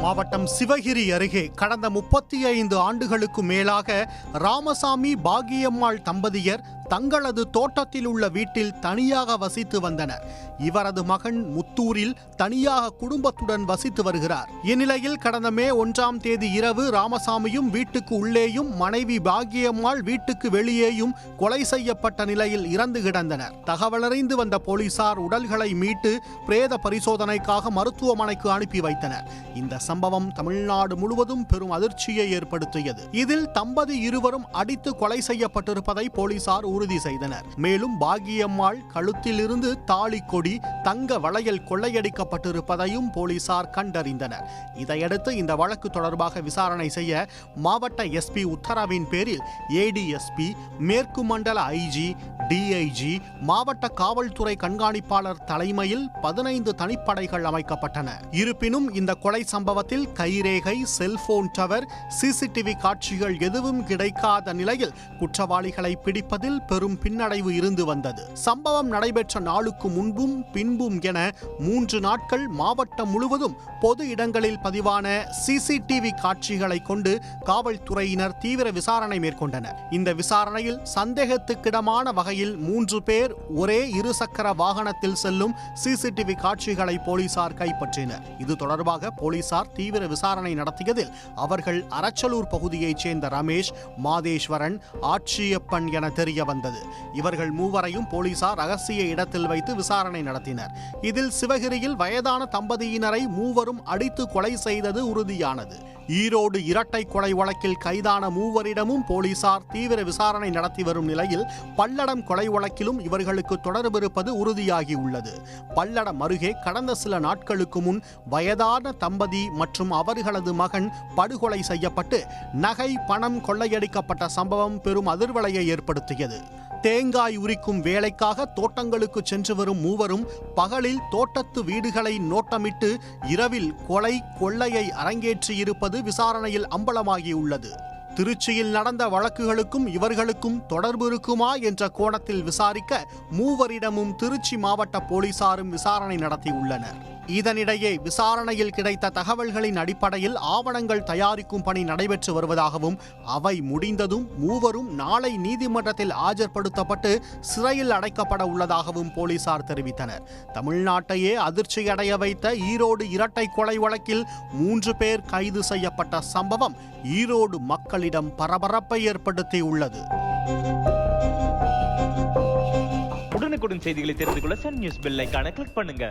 மாவட்டம் சிவகிரி அருகே கடந்த முப்பத்தி ஐந்து ஆண்டுகளுக்கு மேலாக ராமசாமி பாகியம்மாள் தம்பதியர் தங்களது தோட்டத்தில் உள்ள வீட்டில் தனியாக வசித்து வந்தனர். இவரது மகன் முத்தூரில் தனியாக குடும்பத்துடன் வசித்து வருகிறார். இந்நிலையில் கடந்த மே ஒன்றாம் தேதி இரவு ராமசாமியும் வீட்டுக்கு உள்ளேயும் மனைவி பாகியம்மாள் வீட்டுக்கு வெளியேயும் கொலை செய்யப்பட்ட நிலையில் இறந்து கிடந்தனர். தகவலறிந்து வந்த போலீசார் உடல்களை மீட்டு பிரேத பரிசோதனைக்காக மருத்துவமனைக்கு அனுப்பி வைத்தனர். இந்த சம்பவம் தமிழ்நாடு முழுவதும் பெரும் அதிர்ச்சியை ஏற்படுத்தியது. இதில் தம்பதி இருவரும் அடித்து கொலை செய்யப்பட்டிருப்பதை போலீசார் உறுதி செய்தனர். மேலும் பாகியம்மாள் கழுத்திலிருந்து தாலி கொடி தங்க வளையல் கொள்ளையடிக்கப்பட்டிருப்பதையும் போலீசார் கண்டறிந்தனர். இதையடுத்து இந்த வழக்கு தொடர்பாக விசாரணை செய்ய மாவட்ட எஸ்பி உத்தரவின் பேரில் ஏடிஎஸ்பி மேற்கு மண்டல ஐஜி டிஐஜி மாவட்ட காவல்துறை கண்காணிப்பாளர் தலைமையில் பதினைந்து தனிப்படைகள் அமைக்கப்பட்டன. இருப்பினும் இந்த கொலை சம்பவத்தில் கைரேகை செல்போன் டவர் சிசிடிவி காட்சிகள் எதுவும் கிடைக்காத நிலையில் குற்றவாளிகளை பிடிப்பதில் பெரும் பின்னடைவு இருந்து வந்தது. சம்பவம் நடைபெற்ற நாளுக்கு முன்பும் பின்பும் என மூன்று நாட்கள் மாவட்டம் முழுவதும் பொது இடங்களில் பதிவான சிசிடிவி காட்சிகளை கொண்டு காவல்துறையினர் தீவிர விசாரணை மேற்கொண்டனர். இந்த விசாரணையில் சந்தேகத்துக்கிடமான வகையில் மூன்று பேர் ஒரே இருசக்கர வாகனத்தில் செல்லும் சிசிடிவி காட்சிகளை போலீசார் கைப்பற்றினர். இது தொடர்பாக போலீசார் தீவிர விசாரணை நடத்தியதில் அவர்கள் அரச்சலூர் பகுதியைச் சேர்ந்த ரமேஷ் மாதேஸ்வரன் ஆட்சியப்பன் என தெரிய வந்தது இவர்கள் மூவரையும் போலீசார் ரகசிய இடத்தில் வைத்து விசாரணை நடத்தினர். இதில் சிவகிரியில் வயதான தம்பதியினரை மூவரும் அடித்து கொலை செய்தது உறுதியானது. ஈரோடு இரட்டை கொலை வழக்கில் கைதான மூவரிடமும் போலீசார் தீவிர விசாரணை நடத்தி வரும் நிலையில் பல்லடம் கொலை வழக்கிலும் இவர்களுக்கு தொடர்பு இருப்பது உறுதியாகியுள்ளது பல்லடம் அருகே கடந்த சில நாட்களுக்கு முன் வயதான தம்பதி மற்றும் அவர்களது மகன் படுகொலை செய்யப்பட்டு நகை பணம் கொள்ளையடிக்கப்பட்ட சம்பவம் பெரும் அதிர்வலையை ஏற்படுத்தியது. தேங்காய் உரிக்கும் வேலைக்காக தோட்டங்களுக்கு சென்று வரும் மூவரும் பகலில் தோட்டத்து வீடுகளை நோட்டமிட்டு இரவில் கொலை கொள்ளையை அரங்கேற்றியிருப்பது விசாரணையில் அம்பலமாகியுள்ளது. திருச்சியில் நடந்த வழக்குகளுக்கும் இவர்களுக்கும் தொடர்பு இருக்குமா என்ற கோணத்தில் விசாரிக்க மூவரிடமும் திருச்சி மாவட்ட போலீசாரும் விசாரணை நடத்தியுள்ளனர். இதனிடையே விசாரணையில் கிடைத்த தகவல்களின் அடிப்படையில் ஆவணங்கள் தயாரிக்கும் பணி நடைபெற்று வருவதாகவும் அவை முடிந்ததும் மூவரும் நாளை நீதிமன்றத்தில் ஆஜர்படுத்தப்பட்டு சிறையில் அடைக்கப்பட உள்ளதாகவும் போலீசார் தெரிவித்தனர். தமிழ்நாட்டையே அதிர்ச்சியடைய வைத்த ஈரோடு இரட்டை கொலை வழக்கில் மூன்று பேர் கைது செய்யப்பட்ட சம்பவம் ஈரோடு மக்களிடம் பரபரப்பை ஏற்படுத்தியுள்ளது. உடனுக்குடன் செய்திகளை தெரிந்து கொள்ள சன் நியூஸ் பெல் ஐகானை கிளிக் பண்ணுங்க.